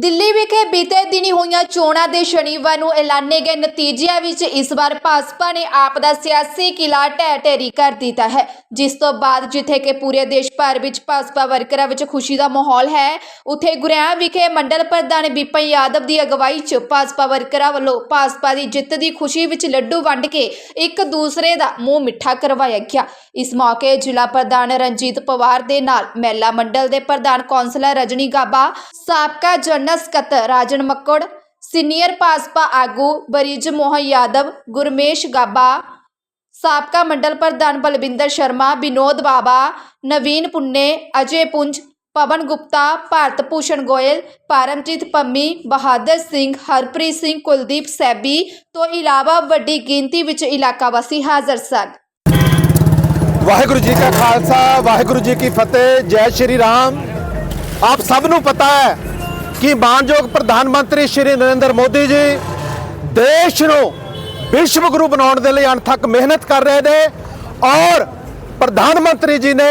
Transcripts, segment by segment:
ਦਿੱਲੀ ਵਿਖੇ ਬੀਤੇ ਦਿਨੀ ਹੋਈਆਂ ਚੋਣਾਂ ਦੇ ਸ਼ਨੀਵਾਰ ਨੂੰ ਐਲਾਨੇ ਗਏ ਨਤੀਜਿਆਂ ਵਿੱਚ ਇਸ ਵਾਰ ਭਾਜਪਾ ਨੇ ਆਪ ਦਾ ਸਿਆਸੀ ਕਿਲਾ ਢਹਿ ਢੇਰੀ ਕਰ ਦਿੱਤਾ ਹੈ। ਜਿਸ ਤੋਂ ਬਾਅਦ ਜਿੱਥੇ ਕਿ ਪੂਰੇ ਦੇਸ਼ ਭਰ ਵਿੱਚ ਭਾਜਪਾ ਵਰਕਰਾਂ ਵਿੱਚ ਖੁਸ਼ੀ ਦਾ ਮਾਹੌਲ ਹੈ, ਉੱਥੇ ਗੁਰਿਆਂ ਵਿਖੇ ਮੰਡਲ ਪ੍ਰਧਾਨ ਬਿਪਨ ਯਾਦਵ ਦੀ ਅਗਵਾਈ 'ਚ ਭਾਜਪਾ ਵਰਕਰਾਂ ਵੱਲੋਂ ਭਾਜਪਾ ਦੀ ਜਿੱਤ ਦੀ ਖੁਸ਼ੀ ਵਿੱਚ ਲੱਡੂ ਵੰਡ ਕੇ ਇੱਕ ਦੂਸਰੇ ਦਾ ਮੂੰਹ ਮਿੱਠਾ ਕਰਵਾਇਆ ਗਿਆ। ਇਸ ਮੌਕੇ ਜ਼ਿਲ੍ਹਾ ਪ੍ਰਧਾਨ ਰਣਜੀਤ ਪਵਾਰ ਦੇ ਨਾਲ ਮਹਿਲਾ ਮੰਡਲ ਦੇ ਪ੍ਰਧਾਨ ਕੌਂਸਲਰ ਰਜਨੀ ਗਾਬਾ, ਸਾਬਕਾ ਜਨ ਜਨਰਲ ਸਕੱਤਰ ਰਾਜਨ ਮੱਕੜ, ਸੀਨੀਅਰ ਭਾਜਪਾ ਆਗੂ ਬਰੀਜ ਮੋਹਨ ਯਾਦਵ, ਗੁਰਮੇਸ਼ ਗਾਬਾ, ਸਾਬਕਾ ਮੰਡਲ ਪ੍ਰਧਾਨ ਬਲਵਿੰਦਰ ਸ਼ਰਮਾ, ਵਿਨੋਦ ਬਾਬਾ ਨਵੀਨ ਪੁੰਨੇ, ਅਜੇ ਪੁੰਜ, ਪਵਨ ਗੁਪਤਾ, ਭਾਰਤ ਭੂਸ਼ਣ ਗੋਇਲ, ਪਰਮਜੀਤ ਪੰਮੀ, ਬਹਾਦਰ ਸਿੰਘ, ਹਰਪ੍ਰੀਤ ਸਿੰਘ, ਕੁਲਦੀਪ ਸੈਬੀ ਤੋਂ ਇਲਾਵਾ ਵੱਡੀ ਗਿਣਤੀ ਵਿੱਚ ਇਲਾਕਾ ਵਾਸੀ ਹਾਜ਼ਰ ਸਨ। ਵਾਹਿਗੁਰੂ ਜੀ ਕਾ ਖਾਲਸਾ, ਵਾਹਿਗੁਰੂ ਜੀ ਕੀ ਫਤਿਹ, ਜੈ ਸ਼੍ਰੀ ਰਾਮ। ਆਪ ਸਭ ਨੂੰ ਪਤਾ ਹੈ ਕਿ ਮਾਨਯੋਗ ਪ੍ਰਧਾਨ ਮੰਤਰੀ ਸ਼੍ਰੀ ਨਰਿੰਦਰ ਮੋਦੀ ਜੀ ਦੇਸ਼ ਨੂੰ ਵਿਸ਼ਵ ਗੁਰੂ ਬਣਾਉਣ ਦੇ ਲਈ ਅਣਥੱਕ ਮਿਹਨਤ ਕਰ ਰਹੇ ਨੇ ਔਰ ਪ੍ਰਧਾਨ ਮੰਤਰੀ ਜੀ ਨੇ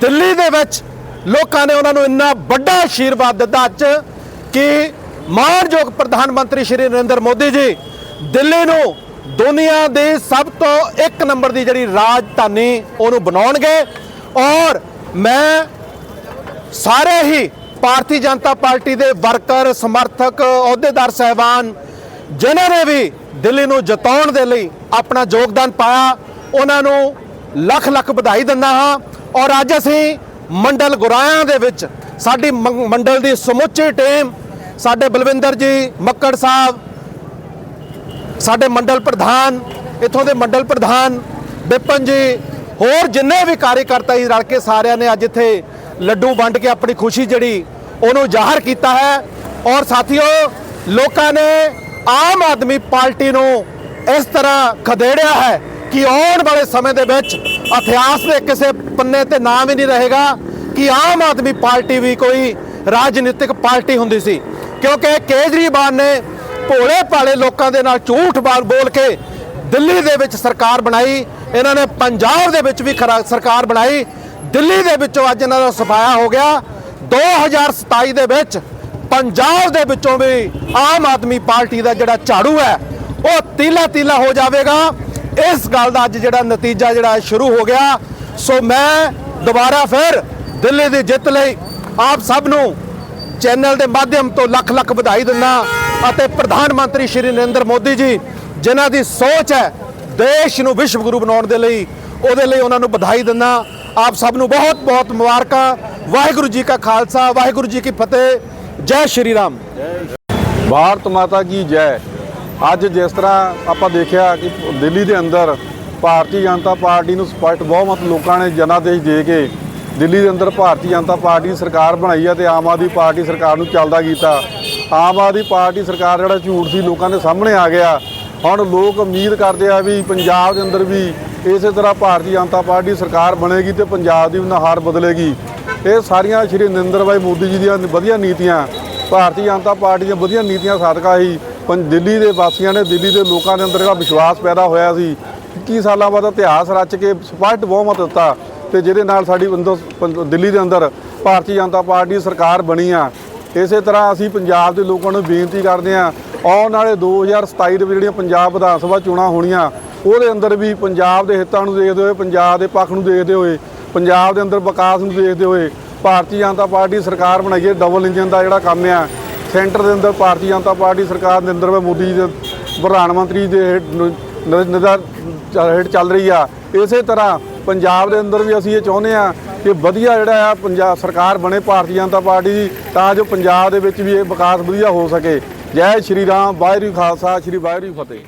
ਦਿੱਲੀ ਦੇ ਵਿੱਚ ਲੋਕਾਂ ਨੇ ਉਹਨਾਂ ਨੂੰ ਇੰਨਾ ਵੱਡਾ ਆਸ਼ੀਰਵਾਦ ਦਿੱਤਾ ਅੱਜ ਕਿ ਮਾਨਯੋਗ ਪ੍ਰਧਾਨ ਮੰਤਰੀ ਸ਼੍ਰੀ ਨਰਿੰਦਰ ਮੋਦੀ ਜੀ ਦਿੱਲੀ ਨੂੰ ਦੁਨੀਆ ਦੀ ਸਭ ਤੋਂ ਇੱਕ ਨੰਬਰ ਦੀ ਜਿਹੜੀ ਰਾਜਧਾਨੀ ਉਹਨੂੰ ਬਣਾਉਣਗੇ ਔਰ ਮੈਂ ਸਾਰੇ ਹੀ ਭਾਰਤੀ ਜਨਤਾ ਪਾਰਟੀ ਦੇ ਵਰਕਰ, ਸਮਰਥਕ, ਅਹੁਦੇਦਾਰ ਸਹਿਬਾਨ, ਜਿਨ੍ਹਾਂ ਨੇ ਵੀ ਦਿੱਲੀ ਨੂੰ ਜਿਤਾਉਣ ਦੇ ਲਈ ਆਪਣਾ ਯੋਗਦਾਨ ਪਾਇਆ, ਉਹਨਾਂ ਨੂੰ ਲੱਖ ਲੱਖ ਵਧਾਈ ਦਿੰਦਾ ਹਾਂ। ਔਰ ਅੱਜ ਅਸੀਂ ਮੰਡਲ ਗੁਰਾਇਆਂ ਦੇ ਵਿੱਚ ਸਾਡੀ ਮੰਗ- ਮੰਡਲ ਦੀ ਸਮੁੱਚੀ ਟੀਮ, ਸਾਡੇ ਬਲਵਿੰਦਰ ਜੀ ਮੱਕੜ ਸਾਹਿਬ, ਸਾਡੇ ਮੰਡਲ ਪ੍ਰਧਾਨ, ਇੱਥੋਂ ਦੇ ਮੰਡਲ ਪ੍ਰਧਾਨ ਬਿਪਨ ਜੀ, ਹੋਰ ਜਿੰਨੇ ਵੀ ਕਾਰਜਕਰਤਾ ਸੀ ਰਲ ਕੇ ਸਾਰਿਆਂ ਨੇ ਅੱਜ ਇੱਥੇ ਲੱਡੂ ਵੰਡ ਕੇ ਆਪਣੀ ਖੁਸ਼ੀ ਜਿਹੜੀ ਉਹਨੂੰ ਜ਼ਾਹਰ ਕੀਤਾ ਹੈ ਔਰ ਸਾਥੀਓ, ਲੋਕਾਂ ਨੇ ਆਮ ਆਦਮੀ ਪਾਰਟੀ ਨੂੰ ਇਸ ਤਰ੍ਹਾਂ ਖਦੇੜਿਆ ਹੈ ਕਿ ਆਉਣ ਵਾਲੇ ਸਮੇਂ ਦੇ ਵਿੱਚ ਇਤਿਹਾਸ ਦੇ ਕਿਸੇ ਪੰਨੇ ਤੇ ਨਾਮ ਹੀ ਨਹੀਂ ਰਹੇਗਾ ਕਿ ਆਮ ਆਦਮੀ ਪਾਰਟੀ ਵੀ ਕੋਈ ਰਾਜਨੀਤਿਕ ਪਾਰਟੀ ਹੁੰਦੀ ਸੀ। ਕਿਉਂਕਿ ਕੇਜਰੀਵਾਲ ਨੇ ਭੋਲੇ ਭਾਲੇ ਲੋਕਾਂ ਦੇ ਨਾਲ ਝੂਠ ਬਾਲ ਬੋਲ ਕੇ ਦਿੱਲੀ ਦੇ ਵਿੱਚ ਸਰਕਾਰ ਬਣਾਈ, ਇਹਨਾਂ ਨੇ ਪੰਜਾਬ ਦੇ ਵਿੱਚ ਵੀ ਖਰਾ- ਸਰਕਾਰ ਬਣਾਈ, ਦਿੱਲੀ ਦੇ ਵਿੱਚੋਂ ਅੱਜ ਇਹਨਾਂ ਦਾ ਸਫਾਇਆ ਹੋ ਗਿਆ। 2027 ਦੇ ਵਿੱਚ ਪੰਜਾਬ ਦੇ ਵਿੱਚੋਂ ਵੀ ਆਮ ਆਦਮੀ ਪਾਰਟੀ ਦਾ ਜਿਹੜਾ ਝਾੜੂ ਹੈ, ਉਹ ਤੀਲਾ ਤੀਲਾ ਹੋ ਜਾਵੇਗਾ। ਇਸ ਗੱਲ ਦਾ ਅੱਜ ਜਿਹੜਾ ਨਤੀਜਾ ਜਿਹੜਾ ਸ਼ੁਰੂ ਹੋ ਗਿਆ। ਸੋ ਮੈਂ ਦੁਬਾਰਾ ਫਿਰ ਦਿੱਲੀ ਦੀ ਜਿੱਤ ਲਈ ਆਪ ਸਭ ਨੂੰ ਚੈਨਲ ਦੇ ਮਾਧਿਅਮ ਤੋਂ ਲੱਖ ਲੱਖ ਵਧਾਈ ਦਿੰਦਾ ਅਤੇ ਪ੍ਰਧਾਨ ਮੰਤਰੀ ਸ਼੍ਰੀ ਨਰਿੰਦਰ ਮੋਦੀ ਜੀ, ਜਿਨ੍ਹਾਂ ਦੀ ਸੋਚ ਹੈ ਦੇਸ਼ ਨੂੰ ਵਿਸ਼ਵ ਗੁਰੂ ਬਣਾਉਣ ਦੇ ਲਈ, ਉਹਦੇ ਲਈ ਉਹਨਾਂ ਨੂੰ ਵਧਾਈ ਦਿੰਦਾ ਆਪ ਸਭ ਨੂੰ ਬਹੁਤ ਬਹੁਤ ਮੁਬਾਰਕਾਂ। ਵਾਹਿਗੁਰੂ ਜੀ ਕਾ ਖਾਲਸਾ, ਵਾਹਿਗੁਰੂ ਜੀ ਕੀ ਫਤਿਹ, ਜੈ ਸ਼੍ਰੀ ਰਾਮ। ਭਾਰਤ ਮਾਤਾ ਕੀ ਜੈ। ਅੱਜ ਜਿਸ ਤਰ੍ਹਾਂ ਆਪਾਂ ਦੇਖਿਆ ਕਿ ਦਿੱਲੀ ਦੇ ਅੰਦਰ ਭਾਰਤੀ ਜਨਤਾ ਪਾਰਟੀ ਨੂੰ ਸਪਸ਼ਟ ਬਹੁਮਤ ਲੋਕਾਂ ਨੇ ਜਨਾਦੇਸ਼ ਦੇ ਕੇ ਦਿੱਲੀ ਦੇ ਅੰਦਰ ਭਾਰਤੀ ਜਨਤਾ ਪਾਰਟੀ ਸਰਕਾਰ ਬਣਾਈ ਹੈ ਤੇ ਆਮ ਆਦਮੀ ਪਾਰਟੀ ਸਰਕਾਰ ਨੂੰ ਚੱਲਦਾ ਕੀਤਾ। ਆਮ ਆਦਮੀ ਪਾਰਟੀ ਸਰਕਾਰ ਜਿਹੜਾ ਝੂਠ ਸੀ ਲੋਕਾਂ ਦੇ ਸਾਹਮਣੇ ਆ ਗਿਆ। ਹੁਣ ਲੋਕ ਉਮੀਦ ਕਰਦੇ ਆ ਵੀ ਪੰਜਾਬ ਦੇ ਅੰਦਰ ਵੀ ਇਸੇ ਤਰ੍ਹਾਂ ਭਾਰਤੀ ਜਨਤਾ ਪਾਰਟੀ ਸਰਕਾਰ ਬਣੇਗੀ ਤੇ ਪੰਜਾਬ ਦੀ ਨਹਾਰ ਬਦਲੇਗੀ। ਇਹ ਸਾਰੀਆਂ ਸ਼੍ਰੀ ਨਰਿੰਦਰ ਭਾਈ ਮੋਦੀ ਜੀ ਦੀਆਂ ਵਧੀਆ ਨੀਤੀਆਂ, ਭਾਰਤੀ ਜਨਤਾ ਪਾਰਟੀ ਦੀਆਂ ਵਧੀਆ ਨੀਤੀਆਂ ਸਾਦਕਾ ਹੀ ਪੰ ਦਿੱਲੀ ਦੇ ਵਾਸੀਆਂ ਨੇ ਦਿੱਲੀ ਦੇ ਲੋਕਾਂ ਦੇ ਅੰਦਰ ਜਿਹੜਾ ਵਿਸ਼ਵਾਸ ਪੈਦਾ ਹੋਇਆ ਸੀ। 21 ਸਾਲਾਂ ਬਾਅਦ ਇਤਿਹਾਸ ਰਚ ਕੇ ਸਪਸ਼ਟ ਬਹੁਮਤ ਦਿੱਤਾ ਤੇ ਜਿਹਦੇ ਨਾਲ ਸਾਡੀ ਅੰਦਰ ਪੰ- ਦਿੱਲੀ ਦੇ ਅੰਦਰ ਭਾਰਤੀ ਜਨਤਾ ਪਾਰਟੀ ਸਰਕਾਰ ਬਣੀ ਆ। ਇਸੇ ਤਰ੍ਹਾਂ ਅਸੀਂ ਪੰਜਾਬ ਦੇ ਲੋਕਾਂ ਨੂੰ ਬੇਨਤੀ ਕਰਦੇ ਆ, ਆਉਣ ਵਾਲੇ 2027 ਦੇ ਵਿੱਚ ਜਿਹੜੀਆਂ ਪੰਜਾਬ ਵਿਧਾਨ ਸਭਾ ਚੋਣਾਂ ਹੋਣੀਆਂ, ਉਹਦੇ ਅੰਦਰ ਵੀ ਪੰਜਾਬ ਦੇ ਹਿੱਤਾਂ ਨੂੰ ਦੇਖਦੇ ਹੋਏ, ਪੰਜਾਬ ਦੇ ਪੱਖ ਨੂੰ ਦੇਖਦੇ ਹੋਏ ਪੰਜਾਬ ਦੇ ਅੰਦਰ ਵਿਕਾਸ ਨੂੰ ਦੇਖਦੇ ਹੋਏ ਭਾਰਤੀ ਜਨਤਾ ਪਾਰਟੀ ਸਰਕਾਰ ਬਣਾਈਏ ਡਬਲ ਇੰਜਨ ਦਾ ਜਿਹੜਾ ਕੰਮ ਆ। ਸੈਂਟਰ ਦੇ ਅੰਦਰ ਭਾਰਤੀ ਜਨਤਾ ਪਾਰਟੀ ਸਰਕਾਰ ਨਰਿੰਦਰ ਮੋਦੀ ਦੇ, ਪ੍ਰਧਾਨ ਮੰਤਰੀ ਦੇ ਹੇਠ ਨ- ਨ- ਹੇਠ ਚੱਲ ਰਹੀ ਆ। ਇਸੇ ਤਰ੍ਹਾਂ ਪੰਜਾਬ ਦੇ ਅੰਦਰ ਵੀ ਅਸੀਂ ਇਹ ਚਾਹੁੰਦੇ ਆ ਕਿ ਵਧੀਆ ਜਿਹੜਾ ਆ ਪੰਜਾਬ ਸਰਕਾਰ ਬਣੇ ਭਾਰਤੀ ਜਨਤਾ ਪਾਰਟੀ ਦੀ, ਤਾਂ ਜੋ ਪੰਜਾਬ ਦੇ ਵਿੱਚ ਵੀ ਇਹ ਵਿਕਾਸ ਵਧੀਆ ਹੋ ਸਕੇ। ਜੈ ਸ਼੍ਰੀ ਰਾਮ, ਵਾਹਿਗੁਰੂ ਖਾਲਸਾ, ਸ਼੍ਰੀ ਵਾਹਿਗੁਰੂ ਫਤਿਹ।